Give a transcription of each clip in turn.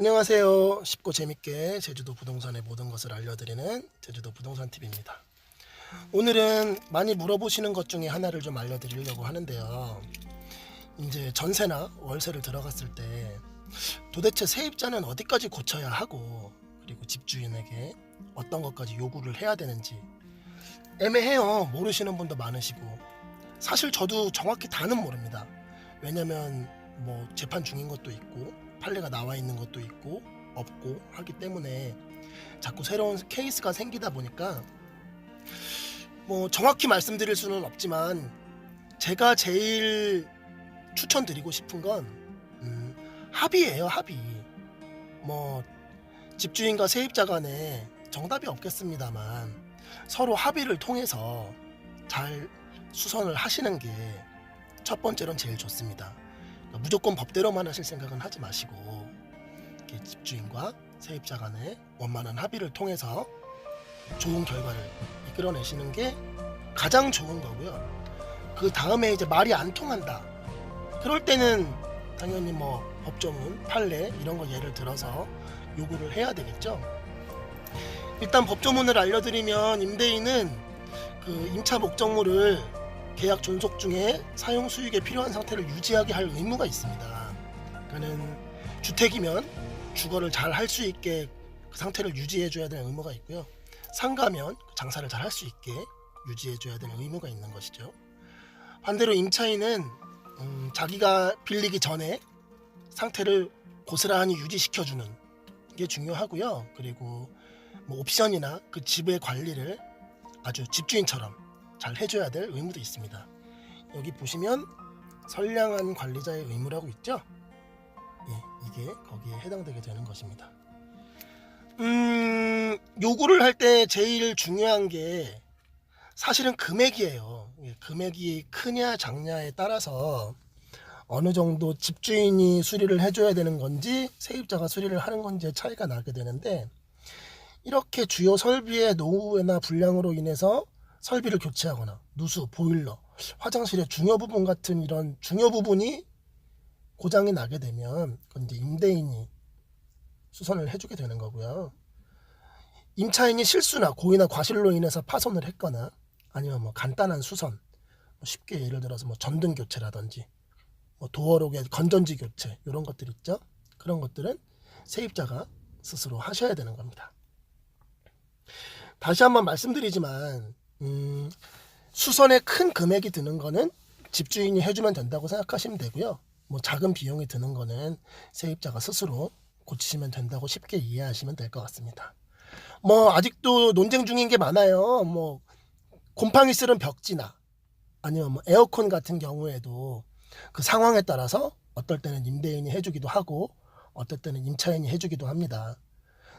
안녕하세요. 쉽고 재밌게 제주도 부동산의 모든 것을 알려드리는 제주도 부동산 TV입니다. 오늘은 많이 물어보시는 것 중에 하나를 좀 알려드리려고 하는데요. 이제 전세나 월세를 들어갔을 때 도대체 세입자는 어디까지 고쳐야 하고 그리고 집주인에게 어떤 것까지 요구를 해야 되는지 애매해요. 모르시는 분도 많으시고 사실 저도 정확히 다는 모릅니다. 왜냐면 뭐 재판 중인 것도 있고 판례가 나와 있는 것도 있고 없고 하기 때문에 자꾸 새로운 케이스가 생기다 보니까 뭐 정확히 말씀드릴 수는 없지만 제가 제일 추천드리고 싶은 건 음, 합의예요 합의 뭐 집주인과 세입자 간에 정답이 없겠습니다만 서로 합의를 통해서 잘 수선을 하시는 게 첫 번째로는 제일 좋습니다. 그러니까 무조건 법대로만 하실 생각은 하지 마시고 집주인과 세입자 간의 원만한 합의를 통해서 좋은 결과를 이끌어내시는 게 가장 좋은 거고요. 그 다음에 이제 말이 안 통한다. 그럴 때는 당연히 뭐 법조문, 판례 이런 거 예를 들어서 요구를 해야 되겠죠. 일단 법조문을 알려드리면 임대인은 그 임차 목적물을 계약 존속 중에 사용 수익에 필요한 상태를 유지하게 할 의무가 있습니다. 그러니까는 주택이면 주거를 잘 할 수 있게 그 상태를 유지해 줘야 될 의무가 있고요. 상가면 장사를 잘 할 수 있게 유지해 줘야 될 의무가 있는 것이죠. 반대로 임차인은 음, 자기가 빌리기 전에 상태를 고스란히 유지시켜 주는 게 중요하고요. 그리고 뭐 옵션이나 그 집의 관리를 아주 집주인처럼 잘 해줘야 될 의무도 있습니다. 여기 보시면 선량한 관리자의 의무라고 있죠? 예, 이게 거기에 해당되게 되는 것입니다. 음, 요구를 할 때 제일 중요한 게 사실은 금액이에요. 예, 금액이 크냐 작냐에 따라서 어느 정도 집주인이 수리를 해줘야 되는 건지 세입자가 수리를 하는 건지의 차이가 나게 되는데 이렇게 주요 설비의 노후나 불량으로 인해서 설비를 교체하거나 누수, 보일러, 화장실의 중요 부분 같은 이런 중요 부분이 고장이 나게 되면 그건 이제 임대인이 수선을 해주게 되는 거고요. 임차인이 실수나 고의나 과실로 인해서 파손을 했거나 아니면 뭐 간단한 수선, 뭐 쉽게 예를 들어서 뭐 전등 교체라든지 뭐 도어록의 건전지 교체 이런 것들 있죠. 그런 것들은 세입자가 스스로 하셔야 되는 겁니다. 다시 한번 말씀드리지만 음, 수선에 큰 금액이 드는 거는 집주인이 해주면 된다고 생각하시면 되고요. 뭐 작은 비용이 드는 거는 세입자가 스스로 고치시면 된다고 쉽게 이해하시면 될 것 같습니다. 뭐 아직도 논쟁 중인 게 많아요. 뭐 곰팡이 쓸은 벽지나 아니면 뭐 에어컨 같은 경우에도 그 상황에 따라서 어떨 때는 임대인이 해주기도 하고 어떨 때는 임차인이 해주기도 합니다.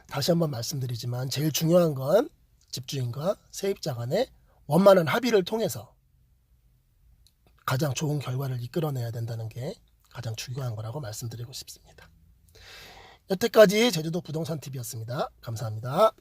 다시 한번 말씀드리지만 제일 중요한 건 집주인과 세입자 간의 원만한 합의를 통해서 가장 좋은 결과를 이끌어내야 된다는 게 가장 중요한 거라고 말씀드리고 싶습니다. 여태까지 제주도 부동산 TV였습니다. 감사합니다.